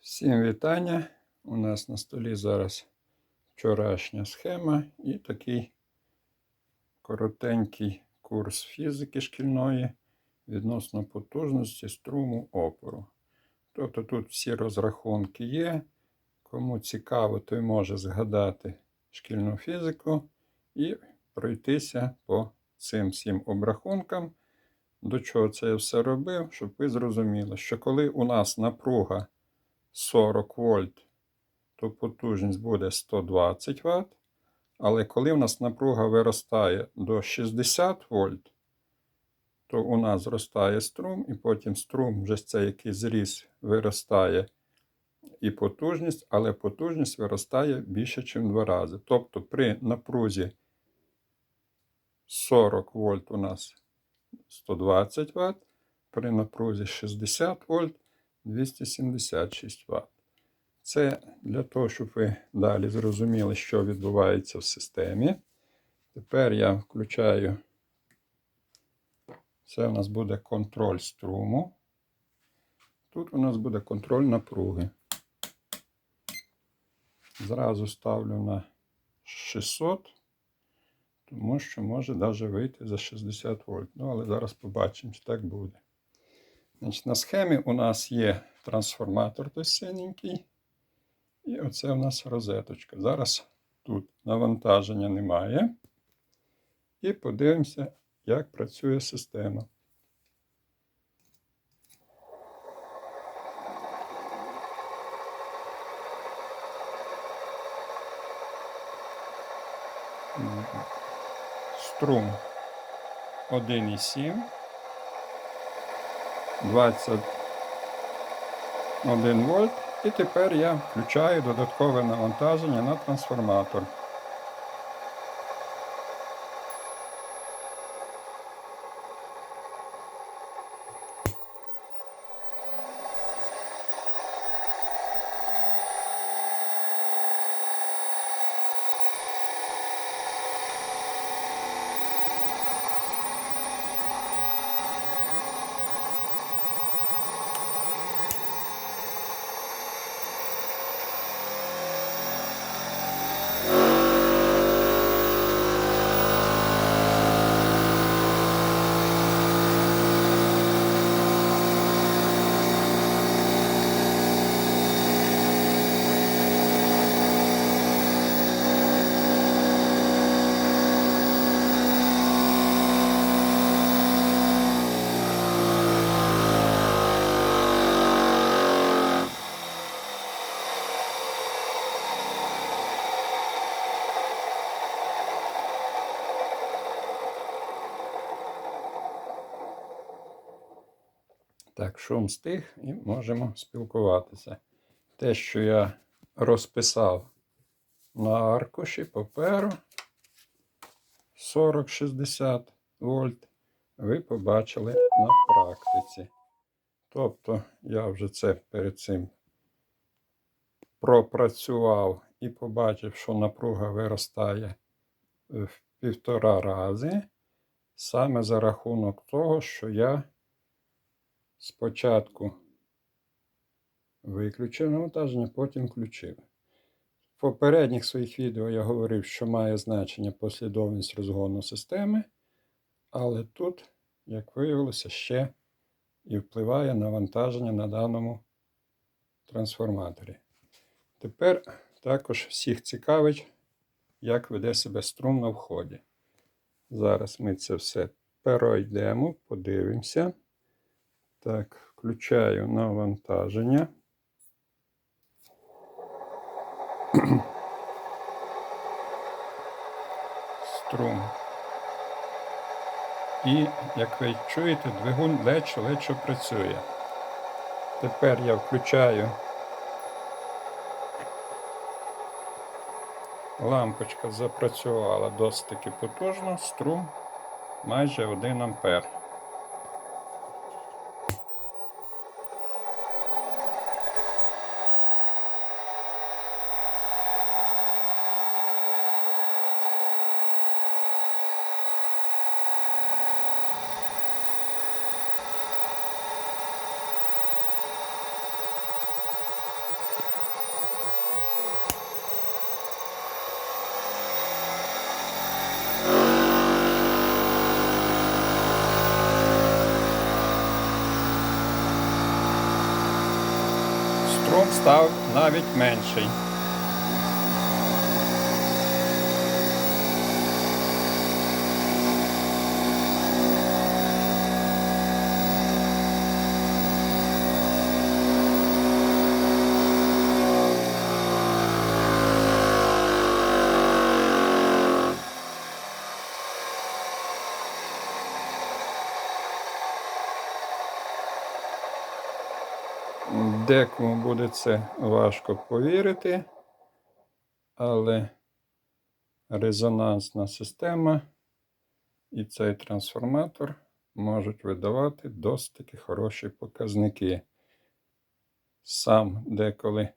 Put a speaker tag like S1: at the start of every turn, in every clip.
S1: Всім вітання. У нас на столі зараз вчорашня схема і такий коротенький курс фізики шкільної відносно потужності струму опору. Тобто тут всі розрахунки є. Кому цікаво, той може згадати шкільну фізику і пройтися по цим всім обрахункам. До чого це я все робив, щоб ви зрозуміли, що коли у нас напруга 40 вольт, то потужність буде 120 Вт. Але коли в нас напруга виростає до 60 вольт, то у нас зростає струм, і потім струм, вже цей який зріс, виростає і потужність, але потужність виростає більше, ніж в два рази. Тобто при напрузі 40 вольт у нас 120 Вт, при напрузі 60 вольт 276 Вт. Це для того, щоб ви далі зрозуміли, що відбувається в системі. Тепер я включаю. Це у нас буде контроль струму. Тут у нас буде контроль напруги. Зразу ставлю на 600, тому що може навіть вийти за 60 вольт. Ну, але зараз побачимо, чи так буде. Значить, На схемі у нас є трансформатор той синенький. І оце у нас розеточка. Зараз тут навантаження немає. І подивимося, як працює система. Струм 1,7. 21 вольт. І тепер я включаю додаткове навантаження на трансформатор. Так, шум стих і можемо спілкуватися. Те, що я розписав на аркуші паперу 40-60 вольт, ви побачили на практиці. Тобто, я вже це перед цим пропрацював і побачив, що напруга виростає в півтора рази, саме за рахунок того, що я спочатку виключив навантаження, потім включив. В попередніх своїх відео я говорив, що має значення послідовність розгону системи, але тут, як виявилося, ще і впливає навантаження на даному трансформаторі. Тепер також всіх цікавить, як веде себе струм на вході. Зараз ми це все перейдемо, подивимося. Так, включаю навантаження. Струм. І, як ви чуєте, двигун лечо-лечо працює. Тепер я включаю лампочка запрацювала досить таки потужно, струм майже 1 ампер. Став навіть менший. Декому буде це важко повірити, але резонансна система і цей трансформатор можуть видавати досить таки хороші показники. Сам деколи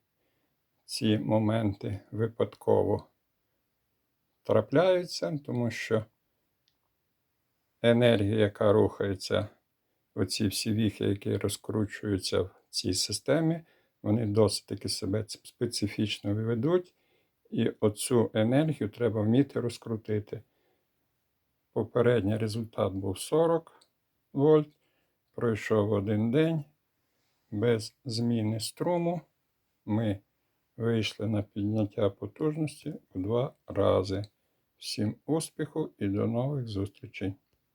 S1: ці моменти випадково трапляються, тому що енергія, яка рухається оці всі віхи, які розкручуються в цій системі, вони досить таки себе специфічно ведуть, і оцю енергію треба вміти розкрутити. Попередній результат був 40 вольт, пройшов один день без зміни струму. Ми вийшли на підняття потужності у два рази. Всім успіху і до нових зустрічей!